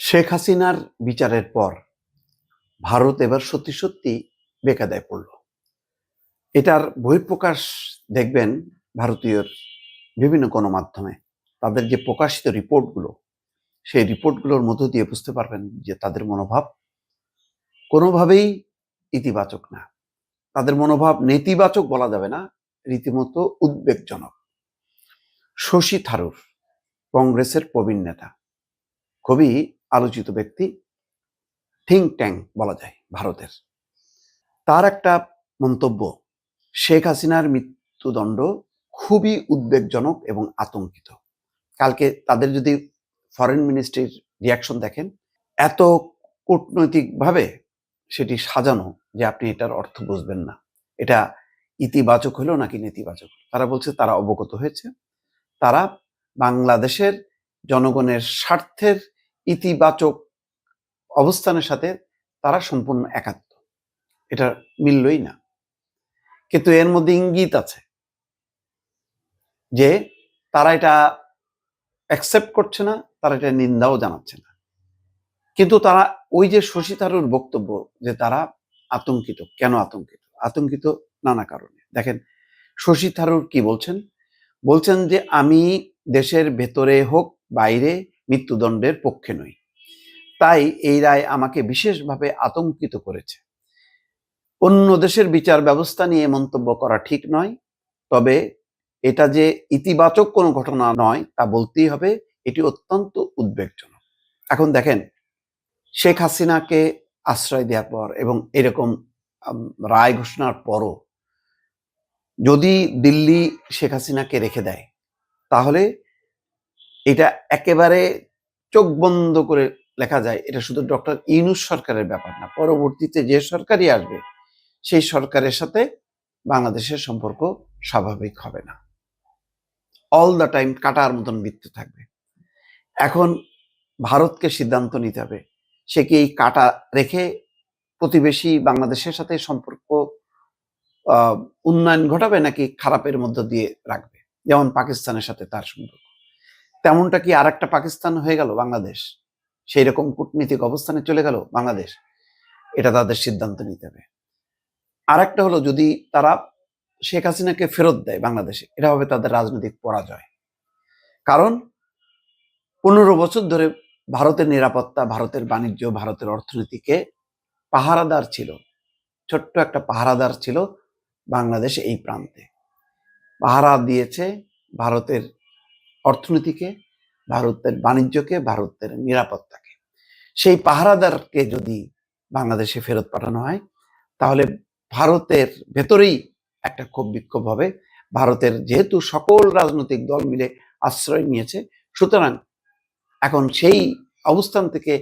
শেখ হাসিনার বিচারের পর ভারত এবার সত্যি সত্যি বেকাদায় পড়ল। এটার বহিঃপ্রকাশ দেখবেন ভারতীয় বিভিন্ন গণমাধ্যমে। তাদের যে প্রকাশিত রিপোর্টগুলো, সেই রিপোর্টগুলোর মধ্য দিয়ে বুঝতে পারবেন যে তাদের মনোভাব কোনোভাবেই ইতিবাচক না। তাদের মনোভাব নেতিবাচক বলা যাবে না, রীতিমতো উদ্বেগজনক। শশী থারুর কংগ্রেসের প্রবীণ নেতা, খুবই আলোচিত ব্যক্তি থিঙ্ক ট্যাঙ্ক বলা যায় ভারতের। তার একটা মন্তব্য, শেখ হাসিনার মৃত্যুদণ্ড খুবই উদ্বেগজনক এবং আতঙ্কিত। কালকে তাদের যদি ফরেন মিনিস্ট্রির রিয়াকশন দেখেন, এত কূটনৈতিকভাবে সেটি সাজানো যে আপনি এটার অর্থ বুঝবেন না। এটা ইতিবাচক হলো নাকি নেতিবাচক? তারা বলছে তারা অবগত হয়েছে। তারা বাংলাদেশের জনগণের স্বার্থের ইতিবাচক অবস্থানের সাথে তারা সম্পূর্ণ একাত্ম। এটা মিললই না। কিন্তু এর মধ্যে ইঙ্গিত আছে যে তারা এটা অ্যাকসেপ্ট করছে না, তারা এটা নিন্দাও জানাচ্ছে না। কিন্তু তারা ওই যে শশী থারুর বক্তব্য যে তারা আতঙ্কিত, কেন আতঙ্কিত? আতঙ্কিত নানা কারণে। দেখেন, শশী থারুর কি বলছেন? বলছেন যে আমি দেশের ভেতরে হোক, বাইরে মৃত্যুদণ্ডের পক্ষে নই। তাই এই রায় আমাকে বিশেষভাবে আতঙ্কিত করেছে। অন্য দেশের বিচার ব্যবস্থা নিয়ে মন্তব্য করা ঠিক নয়, তবে এটা যে ইতিবাচক কোনো ঘটনা নয় তা বলতেই হবে, এটি অত্যন্ত উদ্বেগজনক। এখন দেখেন, শেখ হাসিনাকে আশ্রয় দেওয়ার পর এবং এরকম রায় ঘোষণার পরও যদি দিল্লি শেখ হাসিনাকে রেখে দেয়, তাহলে এটা একেবারে চোখ বন্ধ করে লেখা যায়। এটা শুধু ডক্টর ইউনুস সরকারের ব্যাপার না, পরবর্তীতে যে সরকারই আসবে, সেই সরকারের সাথে বাংলাদেশের সম্পর্ক স্বাভাবিক হবে না। অল দ্য টাইম কাটার মতন বৃত্তে থাকবে। এখন ভারতকে সিদ্ধান্ত নিতে হবে, সে কি এই কাটা রেখে প্রতিবেশী বাংলাদেশের সাথে সম্পর্ক উন্নয়ন ঘটাবে নাকি খারাপের মধ্য দিয়ে রাখবে? যেমন পাকিস্তানের সাথে তার সম্পর্ক। তেমনটা কি আর একটা পাকিস্তান হয়ে গেল? বাংলাদেশ। সেই রকম কূটনীতিক অবস্থানে চলে গেল বাংলাদেশ। এটা তাদের সিদ্ধান্ত নিতে হবে। আর একটা হলো যদি তারা শেখ হাসিনাকে ফেরত দেয় বাংলাদেশে, এটা হবে তাদের রাজনৈতিক পরাজয়। কারণ পনেরো বছর ধরে ভারতের নিরাপত্তা, ভারতের বাণিজ্য, ভারতের অর্থনীতিকে পাহারাদার ছিল। ছোট্ট একটা পাহারাদার ছিল বাংলাদেশ এই প্রান্তে। পাহারা দিয়েছে ভারতের অর্থনীতিকে, ভারতের বাণিজ্যকে, ভারতের নিরাপত্তাকে। সেই পাহারাদারকে যদি বাংলাদেশে ফেরত পাঠানো হয়, তাহলে ভারতের ভেতরেই একটা ক্ষোভ বিক্ষোভ হবে। ভারতের যেহেতু সকল রাজনৈতিক দল মিলে আশ্রয় নিয়েছে, সুতরাং এখন সেই অবস্থান থেকে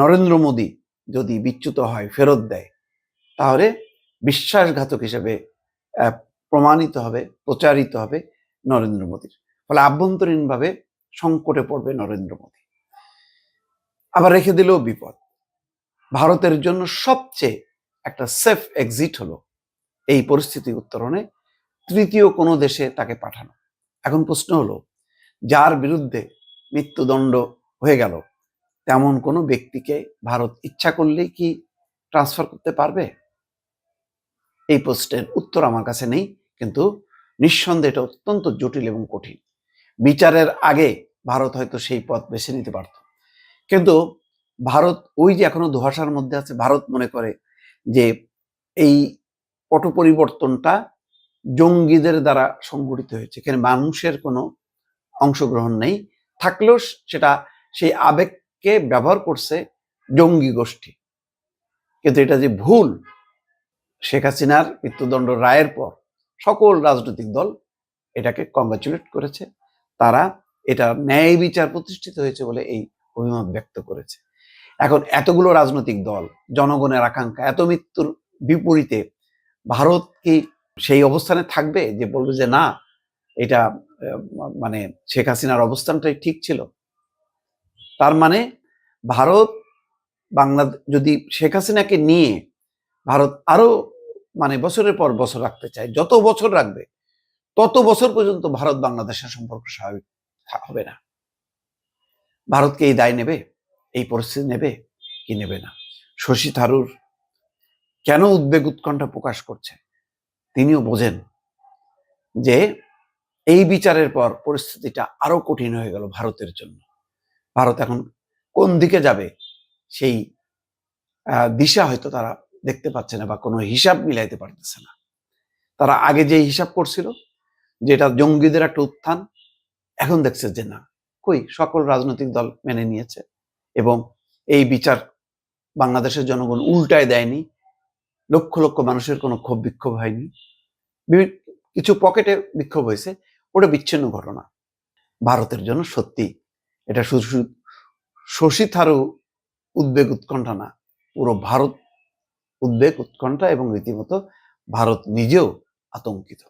নরেন্দ্র মোদী যদি বিচ্যুত হয়, ফেরত দেয়, তাহলে বিশ্বাসঘাতক হিসেবে প্রমাণিত হবে, প্রচারিত হবে নরেন্দ্র মোদীর। আভ্যন্তরীণভাবে সংকটে পড়বে নরেন্দ্র মোদী। আবার রেখে দিলেও বিপদ। ভারতের জন্য সবচেয়ে একটা সেফ এক্সিট হলো এই পরিস্থিতি উত্তরণে তৃতীয় কোনো দেশে তাকে পাঠানো। এখন প্রশ্ন হলো, যার বিরুদ্ধে মৃত্যুদণ্ড হয়ে গেল, তেমন কোনো ব্যক্তিকে ভারত ইচ্ছা করলেই কি ট্রান্সফার করতে পারবে? এই প্রশ্নের উত্তর আমার কাছে নেই, কিন্তু নিঃসন্দেহে এটা অত্যন্ত জটিল এবং কঠিন। বিচারের আগে ভারত হয়তো সেই পথ বেছে নিতে পারত। কিন্তু ভারত ওই যে এখনও ধোয়াশার মধ্যে আছে, ভারত মনে করে যে এই পট পরিবর্তনটা জঙ্গিদের দ্বারা সংগঠিত হয়েছে। এখানে মানুষের কোনো অংশগ্রহণ নেই। থাকলেও সেটা সেই আবেগকে ব্যবহার করছে জঙ্গি গোষ্ঠী। কিন্তু এটা যে ভুল, শেখ হাসিনার মৃত্যুদণ্ড রায়ের পর সকল রাজনৈতিক দল এটাকে কংগ্রাচুলেট করেছে। তারা এটা ন্যায় বিচার প্রতিষ্ঠিত হয়েছে বলে এই অভিমত ব্যক্ত করেছে। এখন এতগুলো রাজনৈতিক দল, জনগণের আকাঙ্ক্ষা, এত মৃত্যুর বিপরীতে ভারত কি সেই অবস্থানে থাকবে যে বলবে যে না, এটা মানে শেখ হাসিনার অবস্থানটাই ঠিক ছিল? তার মানে ভারত বাংলাদেশ যদি শেখ হাসিনাকে নিয়ে ভারত আরও মানে বছরের পর বছর রাখতে চায়, যত বছর রাখবে তত বছর পর্যন্ত ভারত বাংলাদেশের সম্পর্ক স্বাভাবিক হবে না। ভারতকে এই দায় নেবে? এই পরিস্থিতি নেবে? কি নেবে না? শশী থারুর কেন উদ্বেগ উৎকণ্ঠা প্রকাশ করছে? তিনিও বোঝেন যে এই বিচারের পর পরিস্থিতিটা আরও কঠিন হয়ে গেল ভারতের জন্য। ভারত এখন কোন দিকে যাবে সেই দিশা হয়তো তারা দেখতে পাচ্ছে না বা কোনো হিসাব মিলাইতে পারতেছে না। তারা আগে যে হিসাব করছিল যেটা জঙ্গিদের একটা উত্থান, এখন দেখছে যে না, কই সকল রাজনৈতিক দল মেনে নিয়েছে এবং এই বিচার বাংলাদেশের জনগণ উল্টায় দেয়নি, লক্ষ লক্ষ মানুষের কোনো ক্ষোভ বিক্ষোভ হয়নি। কিছু পকেটে বিক্ষোভ হয়েছে, ওটা বিচ্ছিন্ন ঘটনা। ভারতের জন্য সত্যি এটা শুধু শশী থারু উদ্বেগ উৎকণ্ঠা না, পুরো ভারত উদ্বেগ উৎকণ্ঠা এবং রীতিমতো ভারত নিজেও আতঙ্কিত।